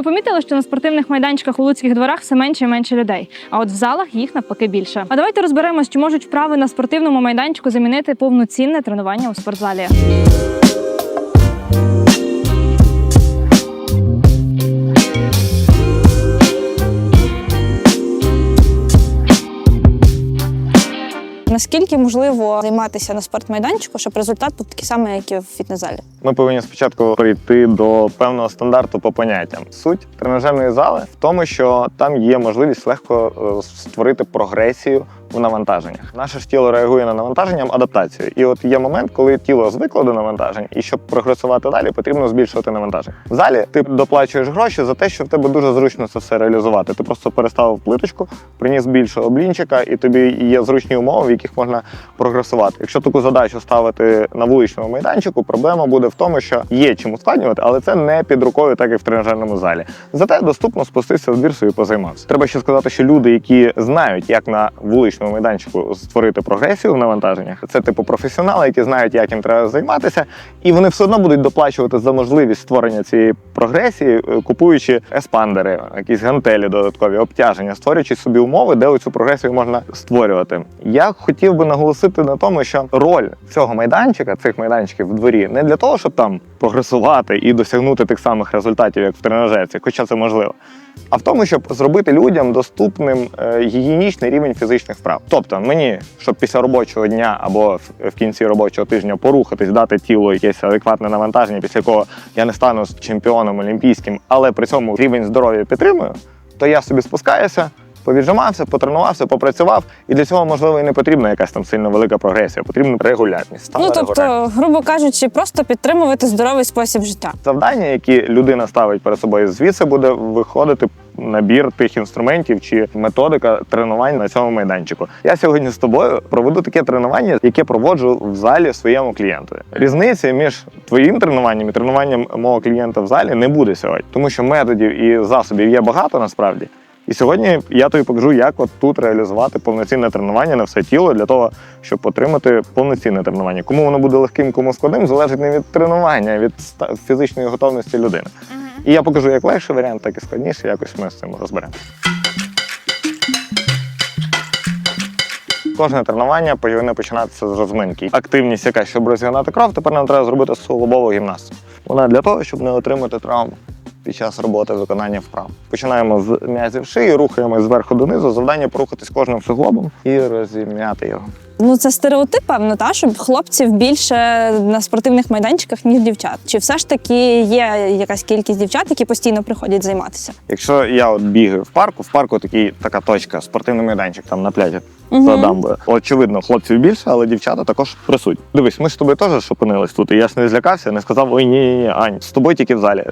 ви помітили, що на спортивних майданчиках у луцьких дворах все менше і менше людей, а от в залах їх навпаки більше. А давайте розберемось, чи можуть вправи на спортивному майданчику замінити повноцінне тренування у спортзалі. Наскільки можливо займатися на спортмайданчику, щоб результат був такий самий, як і в фітнес-залі? Ми повинні спочатку прийти до певного стандарту по поняттям. Суть тренажерної зали в тому, що там є можливість легко е, створити прогресію в навантаженнях. Наше ж тіло реагує на навантаженням адаптацією. І от є момент, коли тіло звикло до навантажень, і щоб прогресувати далі, потрібно збільшувати навантаження. В залі ти доплачуєш гроші за те, що в тебе дуже зручно це все реалізувати. Ти просто переставив плиточку, приніс більшого блінчика, і тобі є зручні умови, в яких можна прогресувати. Якщо таку задачу ставити на вуличному майданчику, проблема буде в тому, що є чим ускладнювати, але це не під рукою, так як в тренажерному залі. Зате доступно спуститися в двір собі позаймався. Треба ще сказати, що люди, які знають, як на вуличному майданчику створити прогресію в навантаженнях, це типу професіонали, які знають, як їм треба займатися, і вони все одно будуть доплачувати за можливість створення цієї прогресії, е, купуючи еспандери, якісь гантелі додаткові обтяження, створюючи собі умови, де цю прогресію можна створювати. Я хотів би наголосити на тому, що роль цього майданчика, цих майданчиків в дворі, не для того, щоб там прогресувати і досягнути тих самих результатів, як в тренажерці, хоча це можливо. А в тому, щоб зробити людям доступним е, гігієнічний рівень фізичних вправ. Тобто мені, щоб після робочого дня або в- кінці робочого тижня порухатись, дати тілу якесь адекватне навантаження, після якого я не стану чемпіоном олімпійським, але при цьому рівень здоров'я підтримую, то я собі спускаюся. Повіджимався, потренувався, попрацював, і для цього можливо і не потрібна якась там сильно велика прогресія, потрібна регулярність. стала ну тобто, регулярність. грубо кажучи, просто підтримувати здоровий спосіб життя. завдання, які людина ставить перед собою, звідси буде виходити набір тих інструментів чи методика тренувань на цьому майданчику. Я сьогодні з тобою проведу таке тренування, яке проводжу в залі своєму клієнту. Різниці між твоїм тренуванням і тренуванням мого клієнта в залі не буде сьогодні, тому що методів і засобів є багато насправді. І сьогодні я тобі покажу, як от тут реалізувати повноцінне тренування на все тіло для того, щоб отримати повноцінне тренування. Кому воно буде легким, кому складним, залежить не від тренування, а від фізичної готовності людини. І я покажу як легший варіант, так і складніший. Якось ми з цим розберемо. Кожне тренування повинно починатися з розминки. Активність, яка щоб розігнати кров, тепер нам треба зробити суглобову гімнастику. Вона для того, щоб не отримати травму під час роботи виконання вправ. Починаємо з м'язів шиї, рухаємось зверху донизу. Завдання порухатись кожним суглобом і розім'яти його. Ну це стереотип, певно, та щоб хлопців більше на спортивних майданчиках, ніж дівчат. Чи все ж таки є якась кількість дівчат, які постійно приходять займатися? Якщо я от бігаю в парку, в парку такий така точка, спортивний майданчик там на пляжі Мгм. за дамбою. Очевидно, хлопців більше, але дівчата також присутні. Дивись, ми ж з тобою теж ж опинились тут. І я ж не злякався, не сказав ой, ні, ні, ні, Ань, з тобою тільки в залі.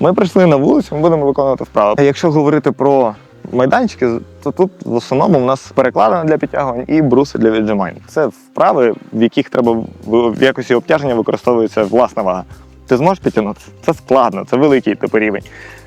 Ми прийшли на вулицю, ми будемо виконувати вправи. А Якщо говорити про майданчики, то тут в основному в нас перекладина для підтягувань і бруси для віджимань. Це вправи, в яких треба в якості обтяження використовується власна вага. Ти зможеш підтягнутися? Це складно, це великий типу рівень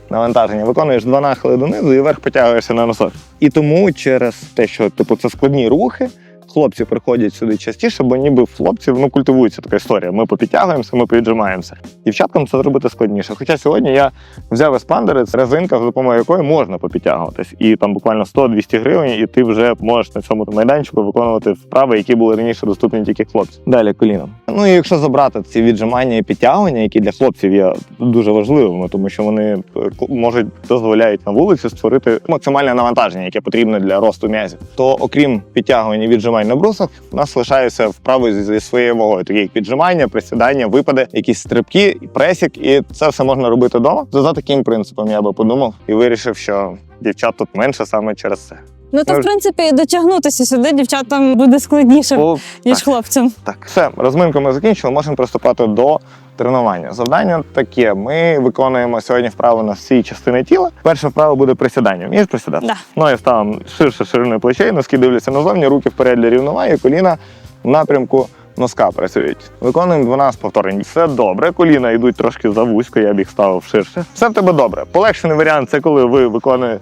навантаження. Виконуєш два нахили донизу і вверх потягуєшся на носок. І тому через те, що типу це складні рухи. Хлопці приходять сюди частіше, бо ніби в хлопців ну культивується така історія. Ми попідтягуємося, ми піджимаємося. Дівчаткам це зробити складніше. Хоча сьогодні я взяв еспандери, це резинка, за допомогою якої можна попідтягуватись. І там буквально 100-200 гривень, і ти вже можеш на цьому майданчику виконувати вправи, які були раніше доступні тільки хлопцям. Далі коліном. Ну і якщо забрати ці віджимання і підтягування, які для хлопців є дуже важливими, тому що вони е, можуть дозволяють на вулиці створити максимальне навантаження, яке потрібне для росту м'язів. То окрім підтягування і віджимань на брусах, у нас лишаються вправи зі- своєю вагою, такі як піджимання, присідання, випади, якісь стрибки, пресік, і це все можна робити вдома. За таким принципом я би подумав і вирішив, що дівчат тут менше саме через це. Ну то в принципі дотягнутися сюди дівчатам буде складніше О, ніж так. хлопцям. Так, все, розминку ми закінчили, можемо приступати до тренування. Завдання таке: ми виконуємо сьогодні вправу на всі частини тіла. Перша вправа буде присідання. Вмієш присідати? Да. Ноги ставимо ширше шириною плечей, носки дивляться назовні, руки вперед для рівноваги, коліна в напрямку носка працюють. Виконуємо 12 повторень. Все добре. Коліна йдуть трошки завузько, я б їх ставив ширше. Все в тебе добре. Полегшений варіант це коли ви виконуєте,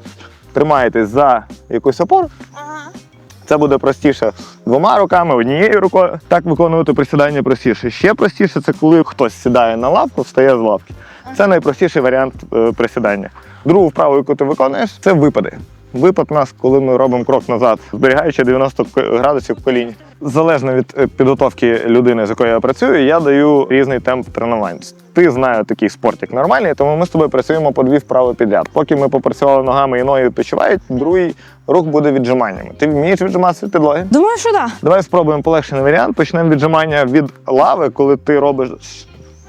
тримаєтесь за якусь опору. Це буде простіше двома руками, однією рукою. Так виконувати присідання простіше. Ще простіше це коли хтось сідає на лавку, встає з лавки. Це найпростіший варіант е, присідання. Другу вправу, яку ти виконуєш, це випади. Випад нас, коли ми робимо крок назад, зберігаючи 90 ко- градусів в коліні. Залежно від е, підготовки людини, з якою я працюю, я даю різний темп тренувань. Ти знає такий спорт, як нормальний, тому ми з тобою працюємо по дві вправи підряд. Поки ми попрацювали ногами і ноги відпочивають, другий рух буде віджиманнями. Ти вмієш віджиматися від підлоги? Думаю, що так. Давай спробуємо полегшений варіант. Почнемо віджимання від лави, коли ти робиш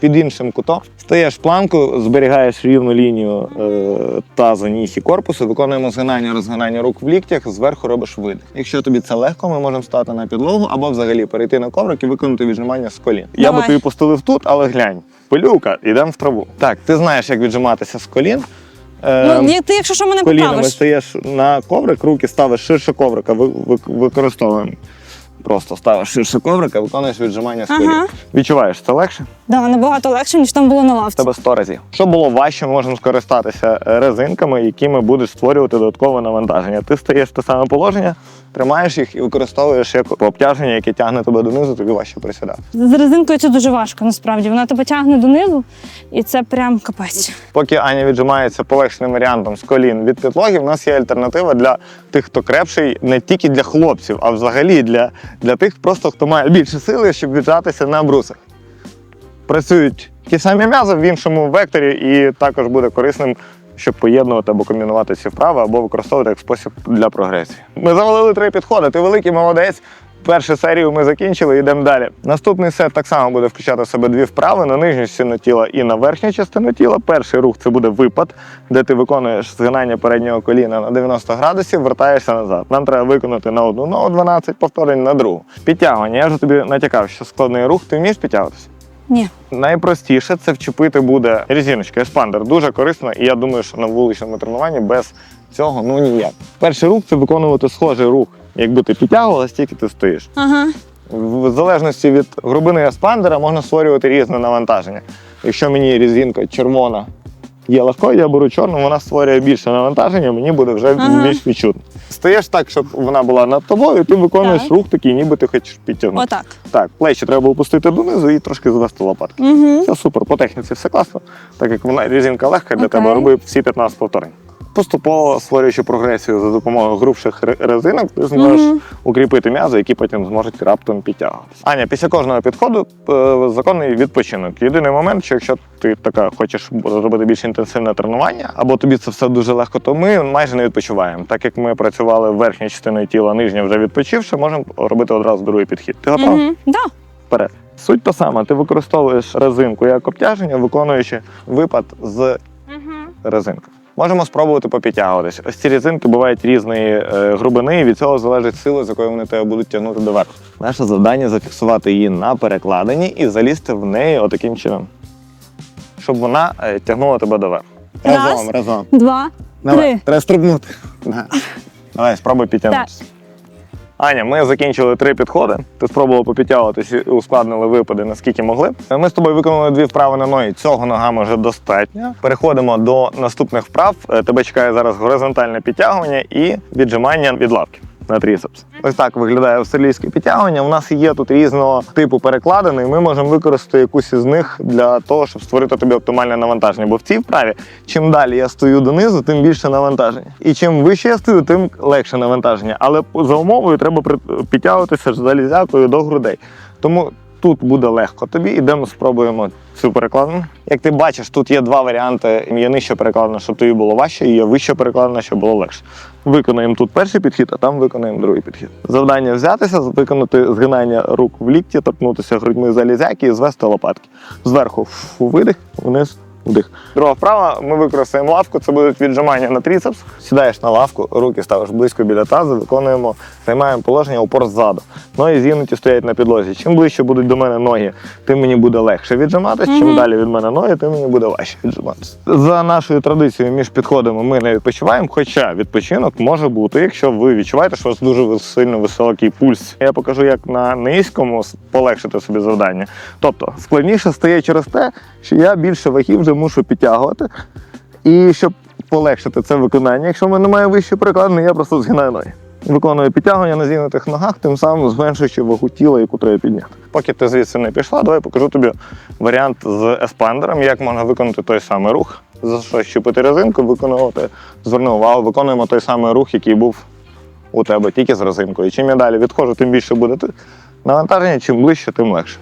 під іншим кутом. Стаєш планку, зберігаєш рівну лінію е, тазу, ніг і корпусу, виконуємо згинання, розгинання рук в ліктях, зверху робиш видих. Якщо тобі це легко, ми можемо стати на підлогу або взагалі перейти на коврик і виконати віджимання з колін. Я би тобі постелив тут, але глянь, пилюка, йдемо в траву. Так, ти знаєш, як віджиматися з колін. Е, Ну, ти, якщо що мене колінами поправиш. стаєш на коврик, руки ставиш ширше коврика, ви, ви, використовуємо. Просто ставиш ширше коврика, виконуєш віджимання з колін. Ага. Відчуваєш це легше? Да, набагато легше, ніж там було на лавці. тебе 100 разів. Щоб було важче, ми можемо скористатися резинками, якими будеш створювати додаткове навантаження. Ти стаєш в те саме положення, тримаєш їх і використовуєш як обтяження, яке тягне тебе донизу, тобі важче присідати. З резинкою це дуже важко, насправді. Вона тебе тягне донизу, і це прям капець. Поки Аня віджимається полегшеним варіантом з колін від підлоги, в нас є альтернатива для тих, хто крепший, не тільки для хлопців, а взагалі для, для тих, просто хто має більше сили, щоб віджатися на брусах. Працюють ті самі м'язи в іншому векторі, і також буде корисним, щоб поєднувати або комбінувати ці вправи, або використовувати як спосіб для прогресії. Ми завалили три підходи. Ти великий молодець. Першу серію ми закінчили, йдемо далі. Наступний сет так само буде включати в себе дві вправи на нижню частину тіла і на верхню частину тіла. Перший рух це буде випад, де ти виконуєш згинання переднього коліна на 90 градусів, вертаєшся назад. Нам треба виконати на одну ногу 12 повторень на другу. Підтягування. Я вже тобі натякав, що складний рух. Ти вмієш підтягуватися? Ні. Найпростіше це вчепити буде резиночка, еспандер. Дуже корисно, і я думаю, що на вуличному тренуванні без цього ну ніяк. Перший рух це виконувати схожий рух, якби ти підтягувалась, тільки ти стоїш. Ага. В залежності від грубини еспандера можна створювати різне навантаження. Якщо мені резинка червона є легкою, я беру чорну, вона створює більше навантаження, мені буде вже Ага. більш відчутно. Стаєш так, щоб вона була над тобою, і ти виконуєш Так. рух такий, ніби ти хочеш підтягнути. Отак. Так, плечі треба опустити донизу і трошки звести лопатки. Угу. Все супер, по техніці все класно, так як вона різинка легка для Окей. тебе, роби всі 15 повторень. Поступово створюючи прогресію за допомогою грубших резинок, ти зможеш Мгм. укріпити м'язи, які потім зможуть раптом підтягуватися. Аня, після кожного підходу е, законний відпочинок. Єдиний момент, що якщо ти така хочеш зробити більш інтенсивне тренування, або тобі це все дуже легко, то ми майже не відпочиваємо. Так як ми працювали верхньою частиною тіла, нижня вже відпочивши, можемо робити одразу другий підхід. Ти готова? Угу. Да. вперед. Суть та сама, ти використовуєш резинку як обтяження, виконуючи випад з резинкою. Можемо спробувати попідтягуватися. Ось ці різинки бувають різної е, грубини, і від цього залежить сила, з якою вони тебе будуть тягнути доверху. Наше завдання зафіксувати її на перекладині і залізти в неї отаким чином, щоб вона е, тягнула тебе доверху. Раз. Разом, разом. Два. Давай, Три. треба стрибнути. Давай, спробуй підтягнутися. Аня, ми закінчили три підходи. Ти спробувала попідтягуватися і ускладнили випади, наскільки могли. Ми з тобою виконали дві вправи на ноги. Цього ногами вже достатньо. Переходимо до наступних вправ. Е, Тебе чекає зараз горизонтальне підтягування і віджимання від лавки. На трісепс. Ось так виглядає австралійське підтягування. У нас є тут різного типу перекладини, і ми можемо використати якусь із них для того, щоб створити тобі оптимальне навантаження. Бо в цій вправі, чим далі я стою донизу, тим більше навантаження. І чим вище я стою, тим легше навантаження. Але за умовою треба підтягуватися ж залізякою до грудей. Тому тут буде легко тобі. Ідемо, спробуємо цю перекладину. Як ти бачиш, тут є два варіанти. Є нижче перекладина, щоб тобі було важче, і є вище перекладина, щоб було легше. Виконаємо тут перший підхід, а там виконаємо другий підхід. Завдання взятися, виконати згинання рук в лікті, торкнутися грудьми залізяки і звести лопатки. Зверху видих, вниз. Вдих. Друга вправа, ми використаємо лавку, це будуть віджимання на тріцепс. Сідаєш на лавку, руки ставиш близько біля тазу, виконуємо, займаємо положення опор ззаду. Ноги зігнуті стоять на підлозі. Чим ближче будуть до мене ноги, тим мені буде легше віджиматись. Чим Мгм. далі від мене ноги, тим мені буде важче віджиматися. За нашою традицією між підходами ми не відпочиваємо, хоча відпочинок може бути, якщо ви відчуваєте, що у вас дуже сильно високий пульс. Я покажу, як на низькому полегшити собі завдання. Тобто складніше стає через те, що я більше вагів вже мушу підтягувати. І щоб полегшити це виконання, якщо в мене немає вищої перекладини, я просто згинаю ноги. Виконую підтягування на зігнутих ногах, тим самим зменшуючи вагу тіла, яку треба підняти. Поки ти звідси не пішла, давай покажу тобі варіант з еспандером, як можна виконати той самий рух, за що щупити резинку, виконувати, зверни увагу, виконуємо той самий рух, який був у тебе, тільки з резинкою. Чим я далі відходжу, тим більше буде навантаження, чим ближче, тим легше.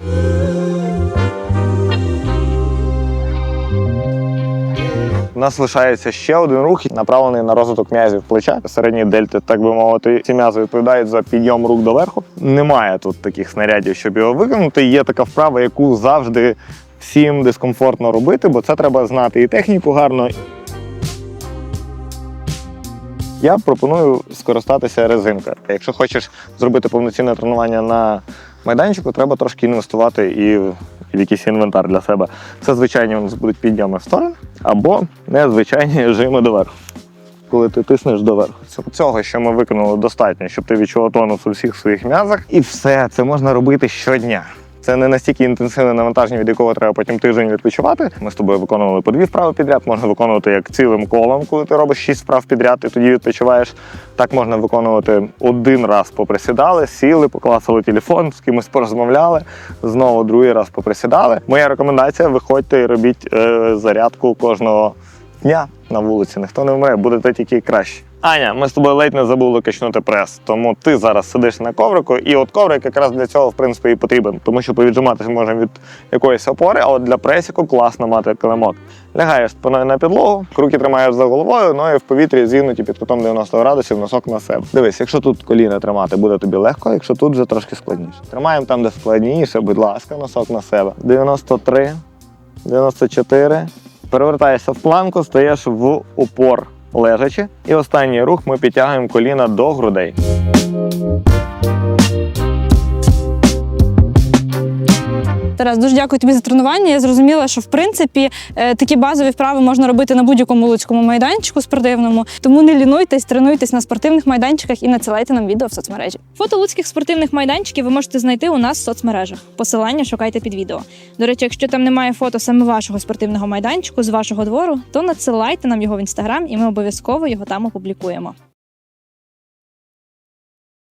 У нас лишається ще один рух, направлений на розвиток м'язів плеча. Середні дельти, так би мовити, ці м'язи відповідають за підйом рук доверху. Немає тут таких снарядів, щоб його виконати. Є така вправа, яку завжди всім дискомфортно робити, бо це треба знати і техніку гарно. Я пропоную скористатися резинкою. Якщо хочеш зробити повноцінне тренування на майданчику, треба трошки інвестувати і в якийсь інвентар для себе. Це звичайні у нас будуть підйоми в сторони або незвичайні жими доверху. Коли ти тиснеш доверху. Цього, що ми виконали, достатньо, щоб ти відчував тонус у всіх своїх м'язах. І все, це можна робити щодня. Це не настільки інтенсивне навантаження, від якого треба потім тиждень відпочивати. Ми з тобою виконували по дві вправи підряд. Можна виконувати як цілим колом, коли ти робиш шість вправ підряд, і тоді відпочиваєш. Так можна виконувати один раз поприсідали, сіли, покласили телефон, з кимось порозмовляли. Знову другий раз поприсідали. Моя рекомендація: виходьте і робіть е, зарядку кожного дня на вулиці. Ніхто не вмре, будете тільки краще. Аня, ми з тобою ледь не забули качнути прес, тому ти зараз сидиш на коврику, і от коврик якраз для цього в принципі і потрібен, тому що повіджиматися можна від якоїсь опори, а от для пресіку класно мати килимок. Лягаєш спиною на підлогу, руки тримаєш за головою, ноги в повітрі зігнуті під кутом 90 градусів, носок на себе. Дивись, якщо тут коліна тримати, буде тобі легко, якщо тут вже трошки складніше. Тримаємо там, де складніше, будь ласка, носок на себе. 93, 94. Перевертаєшся в планку, стаєш в упор лежачи. І останній рух ми підтягуємо коліна до грудей. Тарас, дуже дякую тобі за тренування. Я зрозуміла, що в принципі е, такі базові вправи можна робити на будь-якому луцькому майданчику спортивному. Тому не лінуйтесь, тренуйтесь на спортивних майданчиках і надсилайте нам відео в соцмережі. Фото луцьких спортивних майданчиків ви можете знайти у нас в соцмережах. Посилання шукайте під відео. До речі, якщо там немає фото саме вашого спортивного майданчику з вашого двору, то надсилайте нам його в інстаграм, і ми обов'язково його там опублікуємо.